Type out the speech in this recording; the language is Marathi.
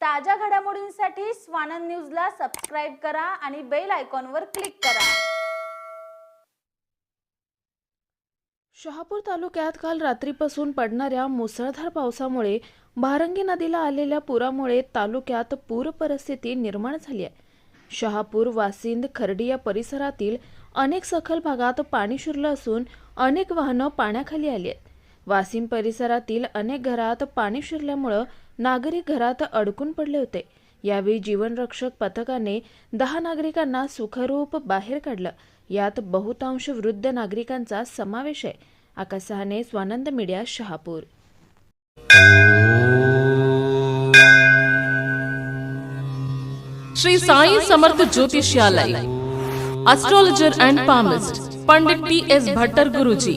ताज्या घडामोडींसाठी स्वानंद न्यूजला सबस्क्राईब करा आणि बेल आयकॉनवर क्लिक करा. शहापूर तालुक्यात काल रात्रीपासून पडणाऱ्या मुसळधार पावसामुळे भारंगी नदीला आलेल्या पुरामुळे तालुक्यात पूर परिस्थिती निर्माण झाली आहे. शहापूर वासिंद खर्डी या परिसरातील अनेक सखल भागात पाणी शिरलं असून अनेक वाहनं पाण्याखाली आली आहेत. वासिम परिसरातील अनेक घरात पाणी शिरल्यामुळं नागरिक घरात अडकून पडले होते. यावेळी जीवनरक्षक पथकाने दहा नागरिकांना सुखरूप बाहेर काढलं. यात बहुतांश वृद्ध नागरिकांचा समावेश आहे. Akash Sahane Swanand media Shahapur. Shri Sai Samarth Jyotishalay. Astrologer and palmist Pandit T S Bhattar Guruji